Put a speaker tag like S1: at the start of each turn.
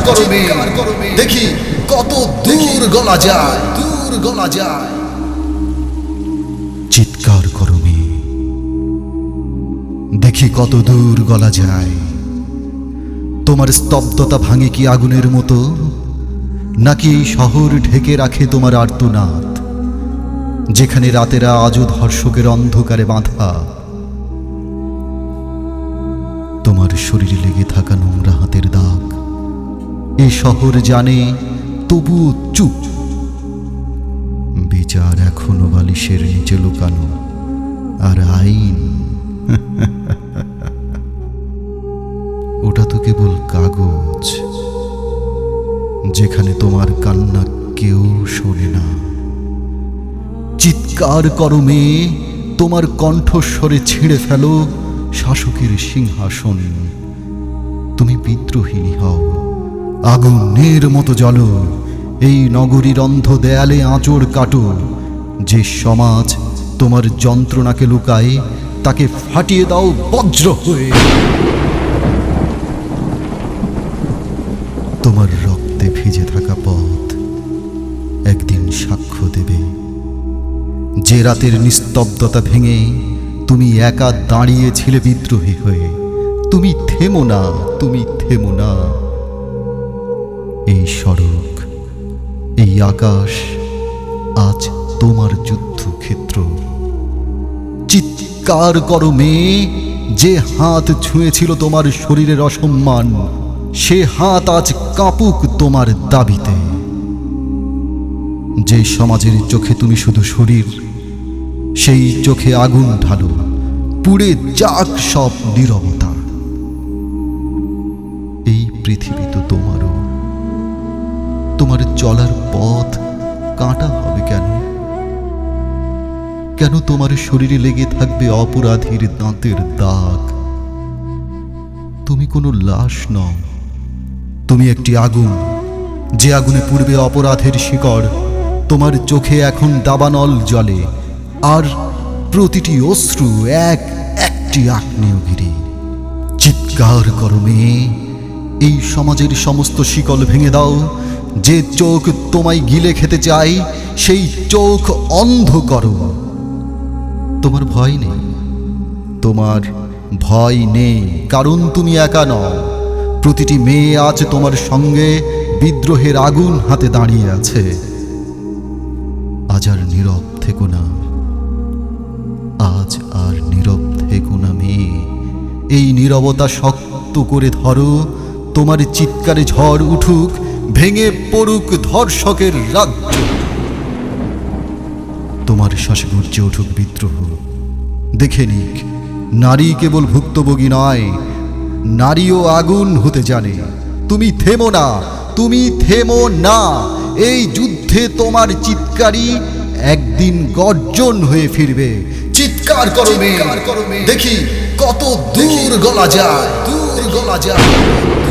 S1: চিৎকার করো মেয়ে। দেখি কত দূর গলা যায়। দূর গলা যায়। চিৎকার করো দেখি কত দূর গলা যায়। তোমার স্তব্ধতা ভাঙে কি আগুনের মতো? নাকি শহর ঢেকে রাখে তোমার আর্তনাদ? যেখানে রাতেরা আজও ধর্ষকের অন্ধকারে বাঁধা। তোমার শরীরে লেগে থাকা নোংরা হাতের দাগ এ শহর জানে তবু চুপ। বিচার এখনও বালিশের নিচে লুকানো, আর আইন ওটা তো কেবল কাগজ, যেখানে তোমার কান্না কেউ শোনে না। চিৎকার করো মেয়ে, তোমার কণ্ঠস্বরে ছিঁড়ে ফেলো শাসকের সিংহাসন। তুমি বিদ্রোহিনী হও। আগুনের মতো জ্বলো। এই নগরীর অন্ধ দেয়ালে আঁচড় কাটো। যে সমাজ তোমার যন্ত্রণাকে লুকায়, তাকে ফাটিয়ে দাও বজ্র হয়ে। তোমার রক্তে ভিজে থাকা পথ একদিন সাক্ষ্য দেবে। যে রাতের নিস্তব্ধতা ভেঙে তুমি একা দাঁড়িয়েছিলে বিদ্রোহী হয়ে, তুমি থেমো না, তুমি থেমো না। এই সড়ক এই আকাশ আজ তোমার যুদ্ধক্ষেত্র। চিৎকার করো মেয়ে, যে হাত ছুঁয়েছিল তোমার শরীরের অসম্মান, সে হাত আজ কাঁপুক তোমার দাবিতে। যে সমাজের চোখে তুমি শুধু শরীর, সেই চোখে আগুন ঢালো, পুড়ে যাক সব নীরবতা। এই পৃথিবী তোমার চলার পথ কাঁটা হবে কেন? কেন তোমার শরীরে লেগে থাকবে অপরাধীর দাঁতের দাগ? তুমি কোনো লাশ নও। তুমি একটি আগুন, যে আগুনে পূর্বে অপরাধের শিকড়। তোমার চোখে এখন দাবানল জলে, আর প্রতিটি অশ্রু এক একটি আগ্নেয়গিরি চিৎকার করো মেয়ে, এই সমাজের সমস্ত শিকল ভেঙে দাও যে চোখ তোমায় গিলে খেতে চাই, সেই চোখ অন্ধ করো। তোমার ভয় নেই। তোমার ভয় নেই, কারণ তুমি একা নও। প্রতিটি মেয়ে আজ তোমার সঙ্গে বিদ্রোহের আগুন হাতে দাঁড়িয়ে আছে। আজ আর নীরব থেকো না। আজ আর নীরব থেকো না মেয়ে। এই নীরবতা শক্ত করে ধরো, তোমার চিৎকারে ঝড় উঠুক ভেঙে পড়ুক ধর্ষকের রাজ্য। তোমার শ্বাসে গর্জে উঠুক বিদ্রোহ। দেখে নিক নারী কেবল ভুক্তভোগী নয় নারীও আগুন হতে জানে। তুমি থেমো না তুমি থেমো না এই যুদ্ধে তোমার চিৎকারই একদিন গর্জন হয়ে ফিরবে। চিৎকার করবে দেখি কত দূর গলা যায়। দূর গলা যায়।